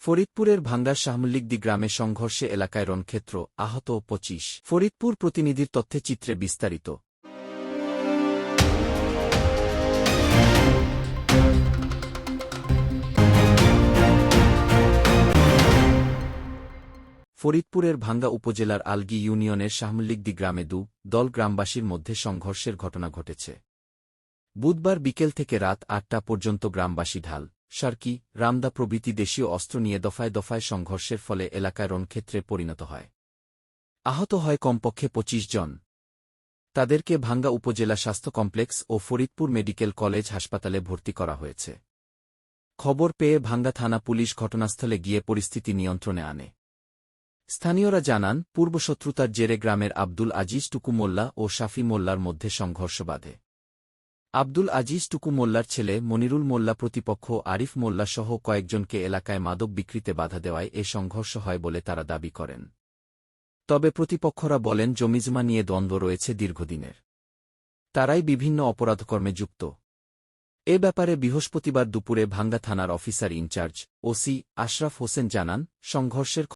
ফরিদপুরের ভাঙ্গার শাহমল্লিকদি গ্রামে সংঘর্ষে এলাকায় রণক্ষেত্র, আহত পঁচিশ। ফরিদপুর প্রতিনিধির তথ্যে চিত্রে বিস্তারিত। ফরিদপুরের ভাঙ্গা উপজেলার আলগি ইউনিয়নের শাহমল্লিকদি গ্রামে দু, দল গ্রামবাসীর মধ্যে সংঘর্ষের ঘটনা ঘটেছে। বুধবার বিকেল থেকে রাত আটটা পর্যন্ত গ্রামবাসী ঢাল। সার্কি, রামদা প্রভৃতি দেশীয় অস্ত্র নিয়ে দফায় দফায় সংঘর্ষের ফলে এলাকায় রণক্ষেত্রে পরিণত হয়। আহত হয় কমপক্ষে ২৫ জন। তাদেরকে ভাঙ্গা উপজেলা স্বাস্থ্য কমপ্লেক্স ও ফরিদপুর মেডিকেল কলেজ হাসপাতালে ভর্তি করা হয়েছে। খবর পেয়ে ভাঙ্গা থানা পুলিশ ঘটনাস্থলে গিয়ে পরিস্থিতি নিয়ন্ত্রণে আনে। স্থানীয়রা জানান, পূর্বশত্রুতার জেরে গ্রামের আব্দুল আজিজ টুকু মোল্লা ও শাফি মোল্লার মধ্যে সংঘর্ষ বাধে। আব্দুল আজিজ টুকু মোল্লার ছেলে, মনিরুল মোল্লা প্রতিপক্ষ, আরিফ মোল্লা সহ কয়েকজনকে এলাকায় মাদক বিক্রিতে বাধা দেওয়ায় এ সংঘর্ষ হয় বলে তারা দাবি করেন। তবে প্রতিপক্ষরা বলেন, জমিজমা নিয়ে দ্বন্দ্ব রয়েছে দীর্ঘদিনের। তারাই বিভিন্ন অপরাধকর্মে যুক্ত। এ ব্যাপারে বৃহস্পতিবার দুপুরে ভাঙ্গা থানার officer in charge, OC Ashraf Hossain জানান, সংঘর্ষের